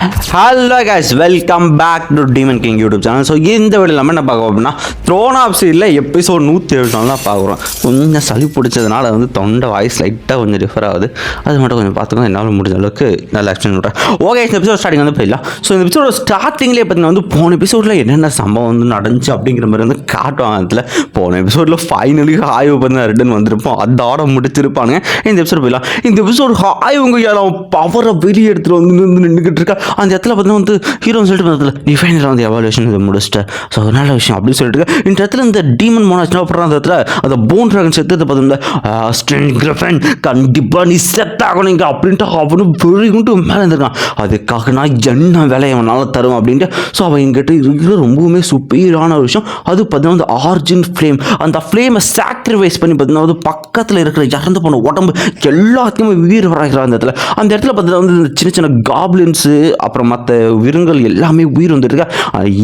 Hello guys welcome back to demon king YouTube channel so இந்த video நம்ம என்ன பார்க்க அப்படின்னா த்ரோன் ஆஃப் சீரில் எபிசோட் நூற்றி ஏழு தான் பார்க்குறோம் கொஞ்சம் சளி பிடிச்சதுனால வந்து தொண்டை வாய்ஸ் லைட்டாக கொஞ்சம் டிஃபர் ஆகுது. அது மட்டும் கொஞ்சம் பார்த்துக்கோ என்னால் முடிஞ்ச அளவுக்கு நல்லா எக்ஸ்பிளைன் பண்ணுறேன் ஓகே இந்த எபிசோட் ஸ்டார்டிங் வந்து போயிடலாம். ஸோ இந்த எபிசோட ஸ்டார்டிங்லேயே பார்த்தீங்கன்னா வந்து போன எபிசோடில் என்னென்ன சம்பவம் வந்து நடந்துச்சு அப்படிங்கிற மாதிரி வந்து காட்டுவாங்க அதில் போன எபிசோடில் ஃபைனலி ஆய்வு பண்ண ரிட்டன் வந்திருப்போம். அதோட முடிச்சிருப்பானுங்க. இந்த எபிசோட் போயிடலாம். இந்த எபிசோட் ஆய்வுங்க யாரும் பவரை வெளியே எடுத்துகிட்டு வந்து நின்று நின்றுக்கிட்டு இருக்கா. அந்த இடத்துல பார்த்தீங்கன்னா வந்து ஹீரோன்னு சொல்லிட்டு இடத்துல நீ ஃபைனலாக வந்து எவாலுவேஷன் இதை முடிச்சிட்டேன் ஸோ அது நல்ல விஷயம் அப்படின்னு சொல்லிட்டு இந்த இடத்துல இந்த டீமன் மோனாச் அப்புறம் அந்த இடத்துல? அந்த போன் ட்ராகன் செத்து பார்த்தோம்ல ஃப்ரெண்ட் கண்டிப்பாக நீ செட் ஆகணும் இங்கே அப்படின்ட்டு அவனும் வெறிகுண்டு மேலே இருந்திருக்கான். அதுக்காக நான் என்ன வேலையை அவனால் தரும்? அப்படின்ட்டு. ஸோ அவன் எங்கிட்ட இருக்கிற ரொம்பவுமே சுப்பீரான ஒரு விஷயம். அது பார்த்தீங்கன்னா வந்து ஆர்ஜின் ஃப்ளேம் அந்த ஃப்ளேமை சாக்ரிஃபைஸ் பண்ணி பார்த்தீங்கன்னா வந்து பக்கத்தில் இருக்கிற இறந்து போன உடம்பு எல்லாத்தையுமே உயிர் வராகிறான் அந்த இடத்துல. அந்த இடத்துல பார்த்தீங்கன்னா வந்து இந்த சின்ன சின்ன காப்ளின்ஸு அப்புறம் மற்ற விருங்கள் எல்லாமே உயிர் வந்துட்டு இருக்கா.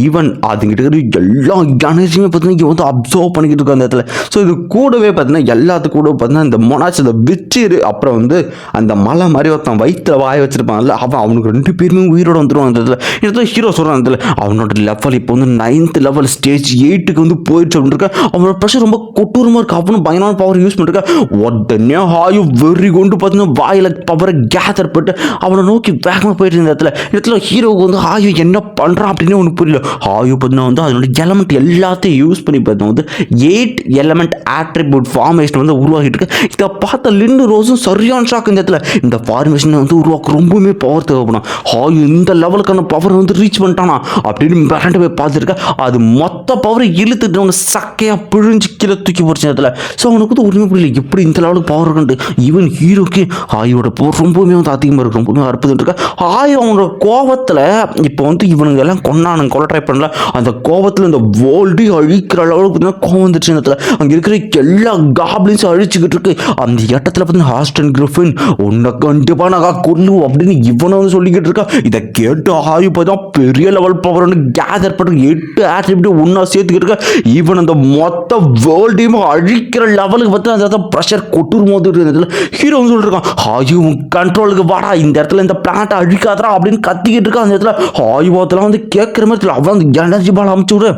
ஈவன் அதுங்கிட்ட இருக்கிற எல்லா எனர்ஜியுமே பார்த்தீங்கன்னா இங்கே வந்து அப்சர்வ் பண்ணிக்கிட்டு இருக்கோம் அந்த இடத்துல. ஸோ இது கூடவே பார்த்தீங்கன்னா எல்லாத்து கூட பார்த்தீங்கன்னா இந்த மொனாச்சு அந்த விச்சிரு அப்புறம் வந்து அந்த மலை மாதிரி ஒருத்தன் வயிற்றில் வாய வச்சிருப்பான்ல அவன் அவனுக்கு ரெண்டு பேருமே உயிரோட வந்துடுவான் அந்த இடத்துல. இடத்துல ஹீரோ சொல்கிறான் அந்த இடத்துல அவனோட லெவல் இப்போ வந்து நைன்த் லெவல் ஸ்டேஜ் எயிட்டுக்கு வந்து போயிடுச்சு அப்படின்னு இருக்கா? அவனோட ப்ரெஷர் ரொம்ப கொட்டூரமாக இருக்கு. அவனும் பயங்கரமான பவர் யூஸ் பண்ணிருக்கா உடனே ஹாயு வெறி கொண்டு பார்த்தீங்கன்னா வாயில் பவரை கேதர் போட்டு அவனை நோக்கி வேகமாக போயிட்டு இருந்த இடத்துல. இடத்துல ஹீரோவுக்கு வந்து ஆயு என்ன பண்ணுறான் அப்படின்னு ஒன்று புரியல. ஆயு பார்த்தீங்கன்னா வந்து அதனோட எலமெண்ட் எல்லாத்தையும் யூஸ் பண்ணி பார்த்தோம் வந்து எயிட் எலமெண்ட் ஆட்ரிபியூட் ஃபார்மேஷன் வந்து உருவாகிட்டு இருக்கு. இதை பார்த்த லிண்டு ரோஸும் சரியான ஷாக் இந்த இடத்துல. இந்த ஃபார்மேஷனை வந்து உருவாக்க ரொம்பவுமே பவர் தேவைப்படும். ஆயு இந்த லெவலுக்கான பவர் வந்து ரீச் பண்ணிட்டானா? அப்படின்னு மிரண்டு போய் பார்த்துருக்கேன் அது மொத்த பவரை இழுத்துட்டு அவங்க சக்கையாக பிழிஞ்சு கீழே தூக்கி போச்சு இடத்துல. ஸோ அவனுக்கு வந்து ஒன்றுமே புரியல. எப்படி இந்த லெவலுக்கு பவர் இருக்குன்ட்டு. ஈவன் ஹீரோக்கு ஆயோட பவர் ரொம்பவுமே வந்து அதிகமாக இருக்குது ரொம்பவுமே அற்புதம் இருக்கா. ஆயோ அவனோட கோவத்தில் இப்போ வந்து இவனுங்க எல்லாம் கொண்டானுங்க கொலை ட்ரை பண்ணல. அந்த கோவத்தில் இந்த வேர்ல்டு அழிக்கிற அளவுக்கு பார்த்தீங்கன்னா கோவம் வந்துச்சு இந்த இடத்துல. அங்கே இருக்கிற எல்லா காப்ளின்ஸும் அழிச்சுக்கிட்டு இருக்கு. அந்த இடத்துல பார்த்தீங்கன்னா ஹாஸ்டன் கிரிஃபின் உன்னை கண்டிப்பாக நான் கொல்லுவோம் அப்படின்னு இவனை வந்து சொல்லிக்கிட்டு இருக்கா. இதை கேட்டு ஆயு பார்த்தா பெரிய லெவல் பவர்னு கேதர் பண்ணுற எட்டு ஆட்ரிபியூட் ஒன்றா சேர்த்துக்கிட்டு இருக்கா. ஈவன் அந்த மொத்த வேர்ல்டையும் அழிக்கிற லெவலுக்கு பார்த்து அந்த இடத்துல ப்ரெஷர் கொட்டுரும் போது இதில் ஹீரோ வந்து சொல்லிருக்கான் ஆயு கண்ட்ரோலுக்கு வாடா இந்த இடத்துல இந்த பிளானட்டை அழிக்காதரா அப்படின்னு கத்திக்கிட்டு இருக்கா அந்த இடத்துல. ஆயு பார்த்தலாம் வந்து கேட்குற மாதிரி அவன் அந்த எனர்ஜி பால் அமுச்சு விடு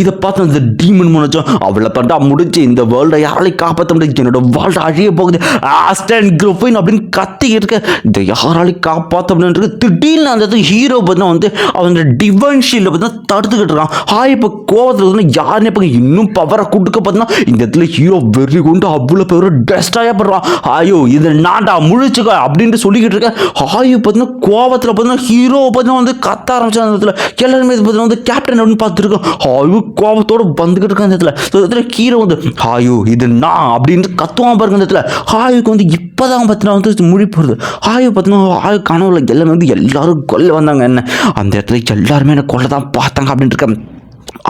இதை பார்த்து அந்த டீமன் முனைச்சோம் அவளை பார்த்தா முடிச்சு இந்த வேர்ல்டை யாராலையும் காப்பாற்ற முடியாது. என்னோட வேர்ல்டு அழிய போகுது. ஆஸ்டன் குரூப்பின் அப்படின்னு கத்தி இருக்க. இதை யாராலையும் காப்பாற்ற முடியுன்றது திடீர்னு அந்த இடத்துல ஹீரோ பார்த்தா வந்து அவங்க டிவன் ஷீல்டை பார்த்தா தடுத்துக்கிட்டு இருக்கான். ஹாய் இப்போ கோவத்தில் வந்து யாருன்னு இப்போ இன்னும் பவரை கொடுக்க பார்த்தீங்கன்னா இந்த இடத்துல ஹீரோ வெறி கொண்டு அவ்வளோ பேர் டெஸ்டாக படுறான். ஆயோ இது நான்டா முழிச்சுக்க அப்படின்ட்டு சொல்லிக்கிட்டு இருக்கேன் ஹாயு பார்த்தீங்கன்னா கோவத்தில் பார்த்தீங்கன்னா ஹீரோ பார்த்தீங்கன்னா வந்து கத்த ஆரம்பிச்சா அந்த இடத்துல. எல்லாருமே பார்த்தீங்கன்னா வந்து கேப்டன் அப்படின்னு பார்த்துருக்கோம். ஹாயு கோபத்தோட வந்துக்கிட்டு இருக்க அந்த இடத்துல ஸோ இடத்துல கீரை வந்து ஹாயு இது நான் அப்படின்னு கத்துவான் பாருங்க அந்த இடத்துல. ஹாயுக்கு வந்து இப்போதான் பார்த்தீங்கன்னா வந்து முழி போகிறது ஹாயு பார்த்தீங்கன்னா ஹாயு கனவுல எல்லாமே வந்து எல்லாரும் கொல்ல வந்தாங்க. என்ன? அந்த இடத்துல எல்லாருமே என்ன கொல்ல தான் பார்த்தாங்க அப்படின்ட்டு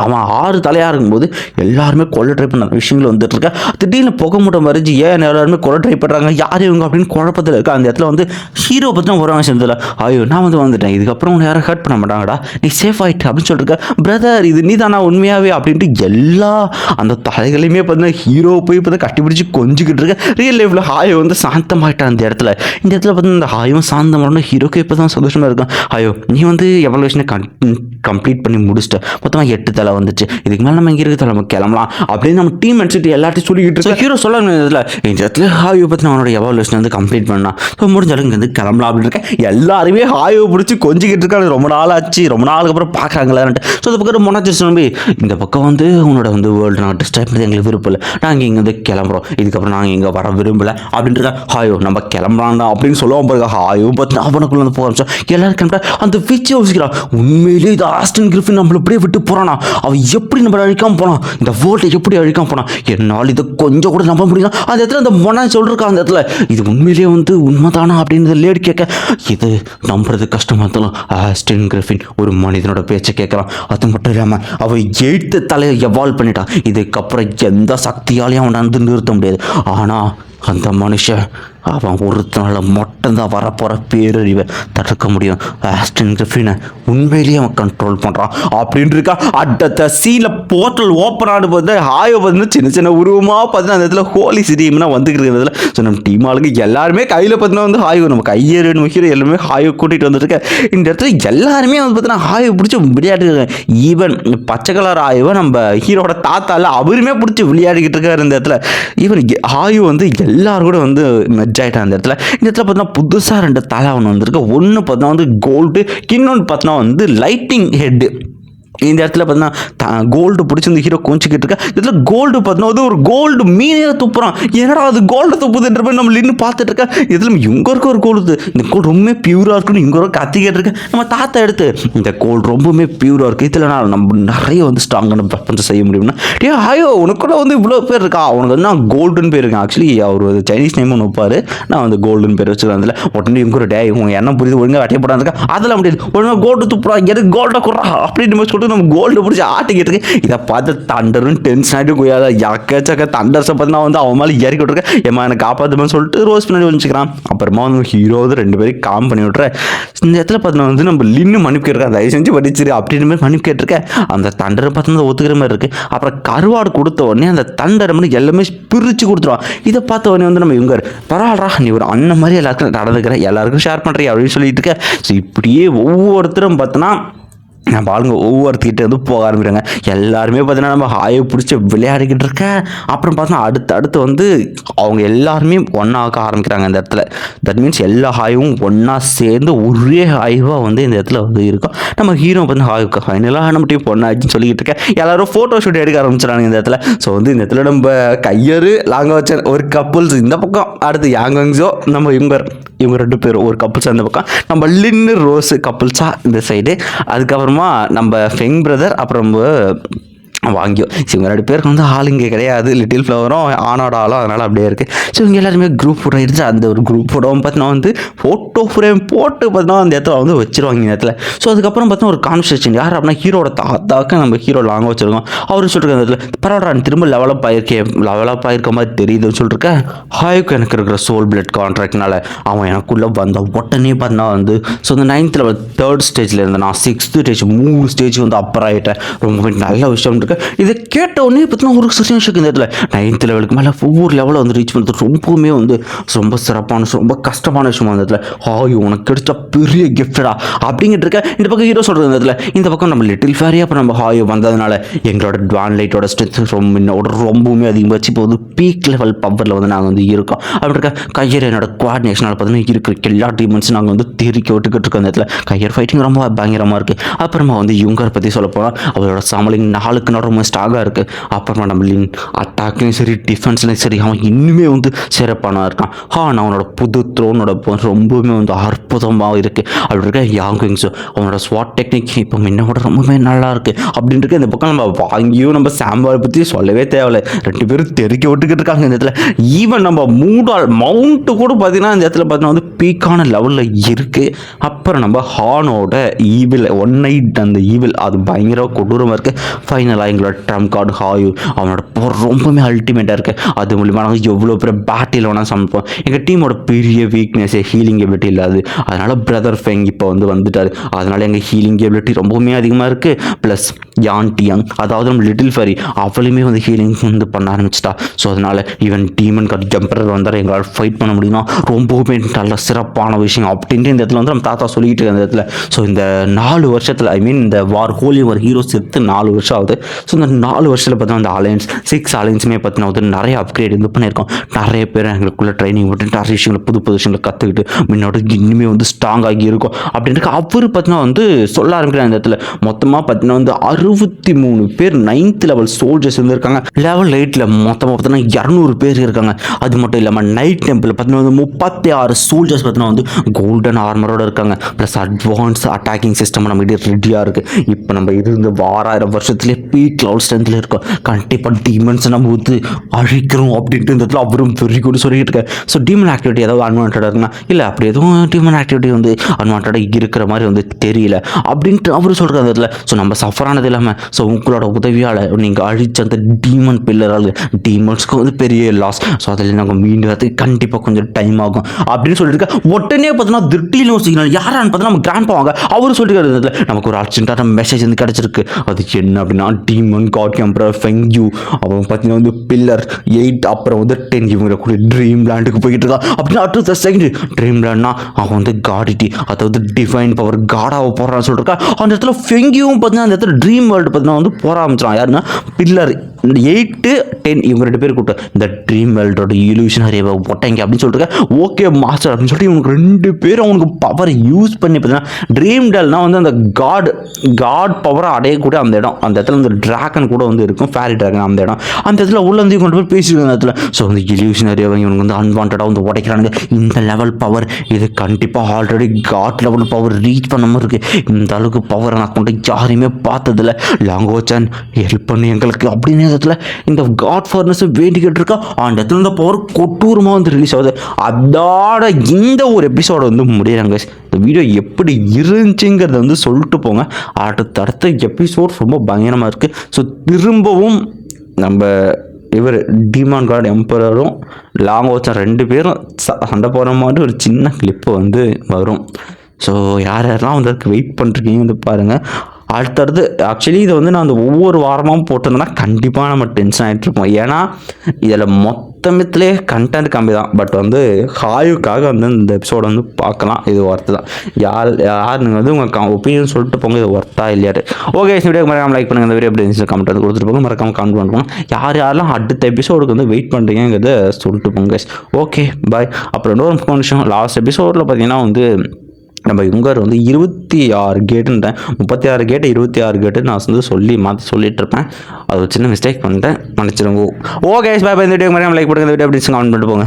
அவன் ஆறு தலையாக இருக்கும்போது எல்லாருமே கொள்ள ட்ரை பண்ண விஷயங்கள் வந்துட்டு இருக்கா. திடீர்னு புகை மூட்டை மறைஞ்சு ஏன் எல்லாருமே கொலை ட்ரை பண்ணுறாங்க யார் இவங்க அப்படின்னு குழப்பத்தில் இருக்கா அந்த இடத்துல வந்து ஹீரோ பற்றி தான் வருவாங்க சேர்ந்ததில் ஐயோ நான் வந்து வந்துட்டேன். இதுக்கப்புறம் உன்னை யாரும் ஹர்ட் பண்ண மாட்டாங்கடா. நீ சேஃப் ஆகிட்டு அப்படின்னு சொல்லிருக்க. பிரதர் இது நீ தானா உண்மையாகவே அப்படின்ட்டு எல்லா அந்த தலைகளையுமே பார்த்தீங்கன்னா ஹீரோ போய் பார்த்தா கட்டிப்பிடிச்சு கொஞ்சிக்கிட்டு இருக்க. ரியல் லைஃப்பில் ஹாயோ வந்து சாந்தமாயிட்டான் அந்த இடத்துல. இந்த இடத்துல பார்த்தீங்கன்னா இந்த ஹாயும் சாந்தமான ஹீரோக்கு இப்போ தான் சந்தோஷமாக இருக்கும் ஐயோ நீ வந்து எவ்வளோ கண் கம்ப்ளீட் பண்ணி முடிச்சிட்ட. மொத்தமாக எட்டு தலை வந்துச்சு. இதுக்கு மேலே நம்ம இங்கே இருக்க நம்ம கிளம்பலாம் அப்படின்னு நம்ம டீம் அடிச்சுட்டு எல்லாத்தையும் சொல்லிக்கிட்டு இருக்கோம் ஹீரோ சொல்ல இதில் இந்த இடத்துல ஹாயோ பற்றி அவனோட எவாலுவேஷன் வந்து கம்ப்ளீட் பண்ணான் ஸோ முடிஞ்ச அளவுக்கு வந்து கிளம்பலாம் அப்படின்னு இருக்கேன். எல்லாருமே ஹாயோ பிடிச்சி கொஞ்சிக்கிட்டு இருக்காங்க. ரொம்ப நாள் ஆச்சு. ரொம்ப நாளுக்கு அப்புறம் பார்க்குறாங்களான்ட்டு. ஸோ இந்த பக்கம் மொனாச்சு நம்பி இந்த பக்கம் வந்து உன்னோட வந்து வேர்ல்டு நான் டிஸ்டர்ப் பண்ணி எங்களுக்கு விருப்பம் இல்லை. நாங்கள் இங்கே வந்து கிளம்புறோம். இதுக்கப்புறம் நாங்கள் இங்கே வர விரும்பல அப்படின்ட்டு ஹாயோ நம்ம கிளம்பலாம்டா அப்படின்னு சொல்லுவோம் பாருங்க. ஹாயோ பார்த்து அவனுக்குள்ள வந்து போக ஆரம்பிச்சோம் எல்லாரும் கிளம்பிட்டா. அந்த விச்சு யோசிக்கிறான் உண்மையிலேயே இது ஆஸ்டன் கிரிஃபின் நம்மள அப்படியே விட்டு போகிறானா அவன் எப்படி நம்ம அழிக்காமல் போனான் இந்த வேர்ல்டை எப்படி அழிக்காமல் போனான் என்னால் இதை கொஞ்சம் கூட நம்ப முடியல அந்த இடத்துல அந்த மொனா சொல்லிருக்கான் அந்த இடத்துல. இது உண்மையிலேயே வந்து உண்மைதானா அப்படின்னு லேடி கேட்க இது நம்புறது கஷ்டமாக இருந்தாலும் ஆஸ்டன் கிரிஃபின் ஒரு மனிதனோட பேச்சை கேட்குறான். அது மட்டும் இல்லாமல் அவன் எய்த்து தலையை எவால்வ் பண்ணிட்டான் இதுக்கப்புறம் எந்த சக்தியாலையும் அவன் வந்து நிறுத்த முடியாது. ஆனால் அந்த மனுஷன் அவன் ஒருத்தனால மட்டும்தான் வரப்போகிற பேரறிவை தடுக்க முடியும். ஆஸ்டன் கிரிஃபினை உண்மையிலேயே அவன் கண்ட்ரோல் பண்ணுறான் அப்படின்னு இருக்கா. அடுத்த சீனில் போர்ட்டல் ஓப்பன் ஆடு பார்த்து ஹாயோ பார்த்து சின்ன சின்ன உருவமாக பார்த்தீங்கன்னா அந்த இடத்துல ஹோலி சிடீம்னா வந்துக்கிட்டு இருக்கிறதுல. ஸோ நம்ம டீம் ஆளுங்க எல்லாருமே கையில் பார்த்தீங்கன்னா வந்து ஹாயோ நம்ம கையேறு ஹீரோ எல்லாமே ஹாயோ கூட்டிகிட்டு வந்துருக்க இந்த இடத்துல எல்லாருமே வந்து பார்த்தீங்கன்னா ஹாயோ பிடிச்சி விளையாட்டு ஈவன் பச்சை கலர் ஆயுவை நம்ம ஹீரோட தாத்தாவில் அவருமே பிடிச்சி விளையாடிக்கிட்டு இருக்காரு இந்த இடத்துல. ஈவன் ஆயு வந்து எல்லாரும் கூட வந்து ஜட்ஜ் ஆகிட்டான் அந்த இடத்துல. இந்த இடத்துல பார்த்தீங்கன்னா புதுசாக ரெண்டு தலை ஒன்று வந்திருக்கு. ஒன்று பார்த்தீங்கன்னா வந்து கோல்டு இன்னொன்று பார்த்தீங்கன்னா வந்து லைட்டிங் ஹெட்டு இந்த இடத்துல பார்த்தீங்கன்னா கோல்டு பிடிச்சி இந்த ஹீரோ கொஞ்சிக்கிட்டு இருக்கா. இதில் கோல்டு பார்த்தீங்கன்னா அது ஒரு கோல்டு மீனே துப்புறான். என்னடா அது கோல்டு துப்புதுன்ற மாதிரி நம்ம நின்று பார்த்துட்டு இருக்கா. இதில் இங்கே இருக்க ஒரு கோல்டு இந்த கோல்டு ரொம்ப பியூராக இருக்குன்னு இங்கே ஒரு கத்திக்கிட்டு இருக்கேன் நம்ம தாத்தா எடுத்து இந்த கோல்டு ரொம்பவுமே பியூராக இருக்குது இதில் நான் நம்ம நிறைய வந்து ஸ்ட்ராங்கான வெப்பன்ஸ் செய்ய முடியும்னா டே ஆயோ உனக்கு கூட வந்து இவ்வளோ பேர் இருக்கா? அவனுக்கு வந்து நான் கோல்டுன்னு பேர் இருக்கேன். ஆக்சுவலி அவர் ஒரு சைனீஸ் நேம் ஒன்று வைப்பார். நான் வந்து கோல்டுன்னு பேர் வச்சுருக்கேன். அதில் உடனே இங்கே ஒரு டே உங்க என்ன புரியுது ஒழுங்காக வெட்டைப்படாது இருக்கா அதெல்லாம் முடியாது. ஒழுங்காக கோல்டு துப்புறா எனக்கு கோல்டாக குறா அப்படின்னு சொல்லிட்டு நம்ம கோல்டு பிடிச்சி ஆட்டிக்கிட்டு இருக்கு. இதை பார்த்து தண்டரும் டென்ஷன் ஆகிட்டு குயாத எக்கச்சக்க தண்டர்ஸை பார்த்து நான் வந்து அவன் மேலே இறக்கி விட்டுருக்கேன் ஏமா என்னை காப்பாற்றுமான்னு சொல்லிட்டு ரோஸ் பின்னாடி வந்துச்சுக்கிறான் அப்புறமா வந்து ஹீரோ வந்து ரெண்டு பேரும் காம் பண்ணி விட்றேன் இந்த இடத்துல பார்த்தினா வந்து நம்ம லின்னு மன்னிப்பு கேட்டிருக்கேன் தயவு செஞ்சு படிச்சிரு அப்படின்னு மாதிரி மன்னிப்பு கேட்டிருக்கேன் அந்த தண்டரை பார்த்தீங்கன்னா ஒத்துக்கிற மாதிரி இருக்குது அப்புறம் கருவாடு கொடுத்த உடனே அந்த தண்டரை மட்டும் எல்லாமே பிரித்து கொடுத்துருவான் இதை பார்த்த உடனே வந்து நம்ம இவங்க பரவாயில்லடா நீ ஒரு அண்ணன் மாதிரி எல்லாருக்கும் நடந்துக்கிறேன் எல்லாருக்கும் ஷேர் பண்ணுறிய அப்படின்னு சொல்லிட்டு இருக்க. ஸோ இப்படியே ஒவ்வொருத்தரும் பார்த்தோன்னா நம்ம ஆளுங்க ஒவ்வொருத்திக்கிட்ட வந்து போக ஆரம்பிக்கிறாங்க. எல்லாருமே பார்த்தீங்கன்னா நம்ம ஹாயை பிடிச்சி விளையாடிக்கிட்டு இருக்க. அப்புறம் பார்த்தா அடுத்து அடுத்து வந்து அவங்க எல்லாருமே ஒன்றாக்க ஆரம்பிக்கிறாங்க இந்த இடத்துல. தட் மீன்ஸ் எல்லா ஹாயும் ஒன்றா சேர்ந்து ஒரே ஹாய்வாக வந்து இந்த இடத்துல வந்து இருக்கும். நம்ம ஹீரோ வந்து ஹாய் ஃபைனலாக நம்ம டீம் பொண்ணாச்சுன்னு சொல்லிக்கிட்டு இருக்கேன் எல்லாரும் ஃபோட்டோ ஷூட் எடுக்க ஆரம்பிச்சிடாங்க இந்த இடத்துல. ஸோ வந்து இந்த இடத்துல நம்ம கையறு லாங்க வச்ச ஒரு கப்புள்ஸ் இந்த பக்கம். அடுத்து யாங்கங்ஸோ நம்ம இவங்க இவங்க ரெண்டு பேரும் ஒரு கப்புள்ஸ் அந்த பக்கம். நம்ம லின்னு ரோஸு கப்புள்ஸாக இந்த சைடு அதுக்கப்புறமா நம்ம ஃபெங் பிரதர் அப்புறம் வாங்கியோ ஸோ இவங்க ரெண்டு பேருக்கு வந்து ஆள் இங்கே கிடையாது. லிட்டில் ஃப்ளவரும் ஆனோட ஆளும் அதனால் அப்படியே இருக்குது ஸோ இவங்க எல்லாருமே குரூப் ஃபோட்டோ எடுத்து அந்த ஒரு குரூப் ஃபோட்டோவும் பார்த்தீங்கன்னா வந்து ஃபோட்டோ ஃப்ரேம் போட்டு பார்த்தீங்கன்னா அந்த இடத்துல வந்து வச்சிருவாங்க இந்த இடத்துல. ஸோ அதுக்கப்புறம் பார்த்தீங்கன்னா ஒரு கான்வர்சேஷன் யார் அப்படின்னா ஹீரோட தாத்தாவுக்கு நம்ம ஹீரோ லாங்காக வச்சுருக்கோம். அவர் சொல்லிட்டு அந்த இடத்துல பரவாயில்ல திரும்ப லெவலப் ஆயிருக்கேன் லெவலப் ஆயிருக்க மாதிரி தெரியுதுன்னு சொல்லிருக்க ஹாய்க்கு எனக்கு இருக்கிற சோல் பிளட் கான்ட்ராக்ட்னால அவன் எனக்குள்ளே வந்த உடனே பார்த்தீங்கன்னா வந்து ஸோ இந்த நைன்த்தில் தேர்ட் ஸ்டேஜில் இருந்தேன் நான் சிக்ஸ்த்து ஸ்டேஜ் மூணு ஸ்டேஜ் வந்து அப்புறம் ஆகிட்டேன் ரொம்ப நல்ல விஷயம். இருக்கு. இதை கேட்டவுடனே பார்த்தினா பார்த்தீங்கன்னா ஒரு சிச்சுவேஷன் இந்த இடத்துல நைன்த் லெவலுக்கு மேலே ஒவ்வொரு லெவலில் வந்து ரீச் பண்ணுறது ரொம்பவுமே வந்து ரொம்ப சிறப்பான ரொம்ப கஷ்டமான விஷயம் அந்த இடத்துல ஹாய் உனக்கு கிடைச்ச பெரிய கிஃப்டடா அப்படிங்கிட்டு இருக்க. இந்த பக்கம் ஹீரோ சொல்கிறது இந்த இடத்துல இந்த பக்கம் நம்ம லிட்டில் ஃபேரியாக இப்போ நம்ம ஹாய் வந்ததுனால எங்களோட டுவான் லைட்டோட ஸ்ட்ரென்த் ரொம்ப ரொம்பவுமே அதிகமாச்சு. இப்போ வந்து பீக் லெவல் பவரில் வந்து நாங்கள் வந்து இருக்கோம். அப்படி இருக்க கையர் என்னோட குவாடினேஷனால் பார்த்தீங்கன்னா இருக்கிற எல்லா டீமன்ஸும் நாங்கள் வந்து தெரிக்க விட்டுக்கிட்டு இருக்கோம் இந்த இடத்துல. கையர் ஃபைட்டிங் ரொம்ப பயங்கரமாக இருக்குது அப்புறமா வந்து இவங்க பற்றி சொல்ல போனால் அவரோட சமலிங் நாளுக்கு நாள் ரொம்ப ஸ்ட்ராங்காக இருக்குது அப்புறமா நம்ம லின் அட்டாக்லேயும் சரி டிஃபென்ஸ்லையும் சரி அவன் இன்னுமே வந்து சிறப்பான இருக்கான். ஹா நான் அவனோட புது த்ரோனோட ரொம்பவுமே வந்து அற்புதமாக இருக்குது அப்படி இருக்க யாங்கிங்ஸு அவனோட ஸ்வாட் டெக்னிக் இப்போ முன்னோட ரொம்பவே நல்லா இருக்குது அப்படின்ட்டு இந்த பக்கம் நம்ம வாங்கியும் நம்ம சாம்பார் பற்றி சொல்லவே தேவையில்லை. ரெண்டு பேரும் தெருக்கி விட்டுக்கிட்டு இருக்காங்க இந்த இடத்துல. ஈவன் நம்ம மூடால் மவுண்ட்டு கூட பார்த்தீங்கன்னா இந்த இடத்துல பார்த்தீங்கன்னா வந்து பீக்கான லெவலில் இருக்குது அப்புறம் நம்ம ஹானோட ஈவில் ஒன் நைட் அந்த ஈவில் அது பயங்கர கொடூரமாக இருக்குது ஃபைனலாக எங்களோட ட்ரம் கார்டு ஹாயு அவனோட போர் ரொம்பவுமே அல்டிமேட்டாக இருக்குது அது மூலிமா நாங்கள் எவ்வளோ பெரிய பேட்டில் வேணால் சமைப்போம் எங்கள் டீமோட பெரிய வீக்னஸ் ஹீலிங் எபிலிட்டி இல்லாது. அதனால் பிரதர் ஃபெங் இப்போ வந்து வந்துட்டார். அதனால் எங்கள் ஹீலிங் எபிலிட்டி ரொம்பவுமே அதிகமாக இருக்குது ப்ளஸ் யான் டியாங் அதாவது நம்ம லிட்டில் ஃபரி அவளுமே வந்து ஹீலிங் வந்து பண்ண ஆரம்பிச்சிட்டா. ஸோ அதனால் ஈவன் டீமன் கார்டு ஜம்பரர் வந்தால் எங்களால் ஃபைட் பண்ண முடியும்னா ரொம்பவுமே நல்ல சிறப்பான விஷயம் அப்படின்ட்டு இந்த இடத்துல வந்து நம்ம தாத்தா சொல்லிக்கிட்டு இருக்க இந்த இடத்துல. ஸோ இந்த நாலு வருஷத்தில் ஐ மீன் இந்த வார் ஹோலி ஒரு ஹீரோ செத்து நாலு வருஷம் ஆகுது. ஸோ இந்த நாலு வருஷத்தில் பார்த்தீங்கன்னா அந்த அலையன்ஸ் சிக்ஸ் அலையன்ஸுமே பார்த்தீங்கன்னா வந்து நிறைய அப்கிரேட் வந்து பண்ணியிருக்கோம். நிறைய பேர் எங்களுக்குள்ள ட்ரைனிங் விட்டு நிறைய விஷயங்களை புது புது விஷயங்களை கற்றுக்கிட்டு முன்னோட இன்னுமே வந்து ஸ்ட்ராங் ஆகி இருக்கும். அப்படின்ட்டு அவர் பார்த்தீங்கன்னா வந்து சொல்ல ஆரம்பிக்கிற அந்த இடத்துல. மொத்தமாக பார்த்தீங்கன்னா வந்து அறுபத்தி மூணு பேர் நைன்த் லெவல் சோல்ஜர்ஸ் இருந்திருக்காங்க. லெவல் எயிட்டில் மொத்தமாக பார்த்தீங்கன்னா இரநூறு பேர் இருக்காங்க. அது மட்டும் இல்லாமல் நைட் டெம்பிள் பார்த்தீங்கன்னா வந்து முப்பத்தி ஆறு சோல்ஜர்ஸ் பார்த்தீங்கன்னா வந்து கோல்டன் ஆர்மரோடு இருக்காங்க. ப்ளஸ் அட்வான்ஸ் அட்டாக்கிங் சிஸ்டம் நம்ம ரெடியாக இருக்குது இப்போ நம்ம இருந்த வாராயிரம் வருஷத்துலேயே பீ கிளவுட் ஸ்ட்ரென்த்தில் இருக்கோம் கண்டிப்பாக டீமன்ஸை நம்ம வந்து அழிக்கிறோம் அப்படின்ட்டு இந்த இடத்துல அவரும் வெறி கூட சொல்லிட்டு இருக்காரு. ஸோ டீமன் ஆக்டிவிட்டி ஏதாவது அன்வான்டாக இருக்குன்னா இல்லை அப்படி எதுவும் டீமன் ஆக்டிவிட்டி வந்து அன்வான்டாக இருக்கிற மாதிரி வந்து தெரியல அப்படின்ட்டு அவர் சொல்கிற அந்த இடத்துல. ஸோ நம்ம சஃபர் ஆனது இல்லாமல் ஸோ உங்களோட உதவியால் நீங்கள் அழிச்ச அந்த டீமன் பில்லரால் டீமன்ஸ்க்கு வந்து பெரிய லாஸ் ஸோ அதில் நாங்கள் மீண்டு வரதுக்கு கண்டிப்பாக கொஞ்சம் டைம் ஆகும் அப்படின்னு சொல்லிட்டு உடனே பார்த்தீங்கன்னா திருட்டியில் ஒரு சிக்னல் யாரான்னு பார்த்தா நம்ம கிராண்ட் போவாங்க அவர் சொல்லிட்டு நமக்கு ஒரு அர்ஜென்ட்டான மெசேஜ் வந்து கிடச்சிருக்கு. அது என்ன அப்படின்னா டீமன் காட் எம்பரர் ஃபெங்க்யூ அப்புறம் பார்த்தீங்கன்னா வந்து பில்லர் எயிட் அப்புறம் வந்து டென் இவங்க கூட ட்ரீம் லேண்டுக்கு போயிட்டு இருக்கா அப்படின்னா அடுத்த செகண்ட் ட்ரீம் லேண்ட்னா அவன் வந்து காடிட்டி அதாவது டிவைன் பவர் காடாக போகிறான்னு சொல்லிருக்கா அந்த இடத்துல ஃபெங்கியும் பார்த்தீங்கன்னா அந்த இடத்துல ட்ரீம் வேர்ல்டு பார்த்தீங்கன்னா வந்து போற ஆரம்பிச்சிடான் யாருன்னா பில்லர் எயிட்டு டென் இவங்க ரெண்டு பேர் கூப்பிட்டு இந்த ட்ரீம் வேல்டோட இலூஷன் ஹரியவை ஒட்டைங்க அப்படின்னு சொல்லிட்டு ஓகே மாஸ்டர் அப்படின்னு சொல்லிட்டு இவனுக்கு ரெண்டு பேரும் அவனுக்கு பவர் யூஸ் பண்ணி பார்த்தீங்கன்னா ட்ரீம் டெல்னா வந்து அந்த காட் காட் பவரை அடையக்கூடிய அந்த இடம். அந்த இடத்துல அந்த டிராகன் கூட வந்து இருக்கும் ஃபேரி டிராகன் அந்த இடம். அந்த இடத்துல உள்ள வந்து கொண்டு போய் பேசியிருக்காங்க அந்த இடத்துல. ஸோ வந்து இலூஷன் ஹரியவை இவனுக்கு வந்து அன்வான்டாக வந்து உடைக்கிறானுங்க. இந்த லெவல் பவர் இது கண்டிப்பாக already god level power reach பண்ண மாதிரி இருக்குது இந்த அளவுக்கு பவர் நான் கொண்டு யாரையுமே பார்த்ததில்ல. லாங்கோச்சன் ஹெல்ப் பண்ணி எங்களுக்கு அப்படின்னு இடத்துல இந்த காட் ஃபார்னஸ் வேண்டிக்கிட்டு இருக்கா அந்த இடத்துல இந்த பவர் கொட்டூரமாக வந்து ரிலீஸ் ஆகுது. அதோட இந்த ஒரு எபிசோட வந்து முடியறாங்க இந்த வீடியோ எப்படி இருந்துச்சுங்கிறத வந்து சொல்லிட்டு போங்க. அடுத்தடுத்த எபிசோட் ரொம்ப பயங்கரமாக இருக்குது ஸோ திரும்பவும் நம்ம இவர் டிமான் கார்டு எம்பரரும் லாங் ஓச்சன் ரெண்டு பேரும் ச- சண்டை போகிற மாதிரி ஒரு சின்ன கிளிப்பு வந்து வரும். ஸோ யார் யாரெல்லாம் வந்து அதுக்கு வெயிட் பண்ணுறீங்க வந்து பாருங்கள் அடுத்தடுத்து ஆக்சுவலி இதை வந்து நான் அந்த ஒவ்வொரு வாரமும் போட்டிருந்தேன்னா கண்டிப்பாக நம்ம டென்ஷன் ஆகிட்டு இருப்போம். ஏன்னா இதில் மொத்தமத்திலே கண்டென்ட் கம்மி தான். பட் வந்து ஹாயுக்காக வந்து இந்த எபிசோட வந்து பார்க்கலாம். இது ஒர்த்து தான். யார் யார் நீங்கள் வந்து உங்கள் ஒப்பீனியன் சொல்லிட்டு போங்க. இது ஒர்த்தா இல்லையாரு ஓகே வீடியோ மறக்காம லைக் பண்ணுங்கள் இந்த வீடியோ எப்படி கமெண்ட் வந்து கொடுத்துட்டு போங்க. மறக்காம கமெண்ட் பண்ணுவோம் யார் யாரெல்லாம் அடுத்த எபிசோடுக்கு வந்து வெயிட் பண்ணுறீங்கிறத சொல்லிட்டு போங்க ஓகே பாய் அப்புறம் இன்னொரு முக்கியமான விஷயம். லாஸ்ட் எபிசோடில் பார்த்தீங்கன்னா வந்து நம்ம யுங்கர் வந்து இருபத்தி ஆறு கேட்டுன்றேன் முப்பத்தி ஆறு கேட்டு இருபத்தி ஆறு கேட்டு நான் வந்து சொல்லி மாற்றி சொல்லிட்டு இருப்பேன் அது ஒரு சின்ன மிஸ்டேக் பண்ணிட்டேன். மன்னிச்சிருங்க. ஓகே பாய் இந்த வீடியோ மாதிரி லைக் பண்ணுங்க இந்த வீடியோ அப்படி கமெண்ட் பண்ணிட்டு போங்க.